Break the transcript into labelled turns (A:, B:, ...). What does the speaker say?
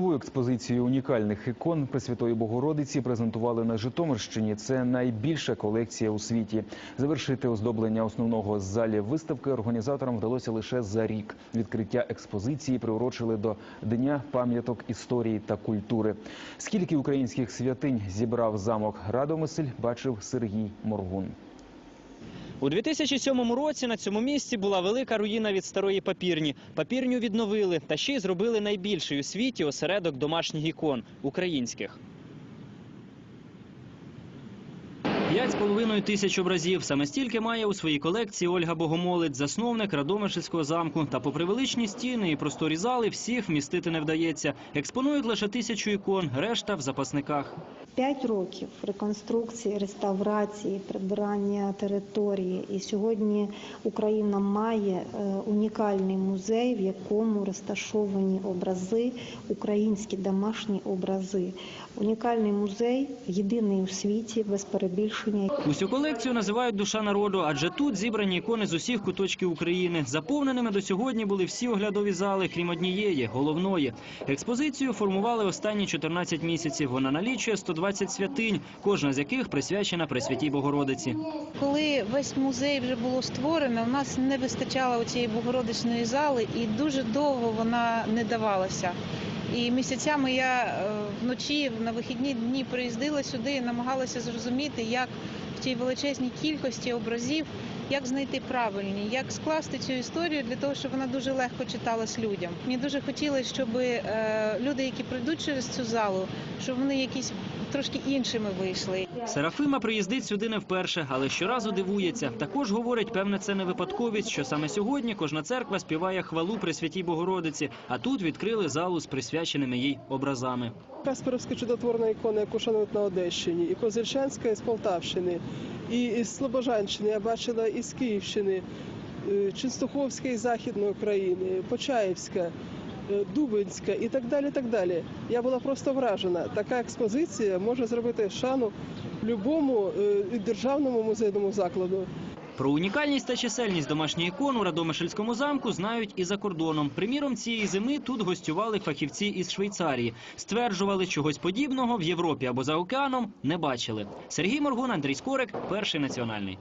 A: Нову експозицію унікальних ікон Пресвятої Богородиці презентували на Житомирщині. Це найбільша колекція у світі. Завершити оздоблення основного залі виставки організаторам вдалося лише за рік. Відкриття експозиції приурочили до Дня пам'яток історії та культури. Скільки українських святинь зібрав замок Радомисель, бачив Сергій Моргун.
B: У 2007 році на цьому місці була велика руїна від старої папірні. Папірню відновили та ще й зробили найбільший у світі осередок домашніх ікон українських. П'ять з половиною тисяч образів. Саме стільки має у своїй колекції Ольга Богомолець, засновник Радомишльського замку. Та попри величні стіни і просторі зали, всіх вмістити не вдається. Експонують лише тисячу ікон, решта в запасниках.
C: П'ять років реконструкції, реставрації, прибирання території. І сьогодні Україна має е, унікальний музей, в якому розташовані образи, українські домашні образи. Унікальний музей, єдиний у світі, без перебільшення.
B: Усю колекцію називають душа народу, адже тут зібрані ікони з усіх куточків України. Заповненими до сьогодні були всі оглядові зали, крім однієї головної. Експозицію формували останні 14 місяців. Вона налічує 120 святинь, кожна з яких присвячена Пресвятій Богородиці.
D: Коли весь музей вже було створено, у нас не вистачало цієї богородичної зали, і дуже довго вона не давалася. І місяцями я е, вночі на вихідні дні приїздила сюди і намагалася зрозуміти, як в цій величезній кількості образів, як знайти правильні, як скласти цю історію для того, щоб вона дуже легко читалась людям. Мені дуже хотілося, щоб е, люди, які прийдуть через цю залу, щоб вони якісь трошки іншими вийшли.
B: Серафима приїздить сюди не вперше, але щоразу дивується. Також говорить, певне, це не випадковість, що саме сьогодні кожна церква співає хвалу Пресвятій Богородиці, а тут відкрили залу з присвяченими їй образами.
E: Каспаровська чудотворна ікона, яку шанують на Одещині, і Козельчанська з Полтавщини, і із Слобожанщини, я бачила із Київщини, е, Ченстуховська із Західної України, Почаївська, Дубинська і так далі. так далі. Я була просто вражена. Така експозиція може зробити шану любому е, державному музейному закладу.
B: Про унікальність та чисельність домашніх ікон у Радомишльському замку знають і за кордоном. Приміром, цієї зими тут гостювали фахівці із Швейцарії. Стверджували, чогось подібного в Європі або за океаном не бачили. Сергій Моргун, Андрій Скорик, перший національний.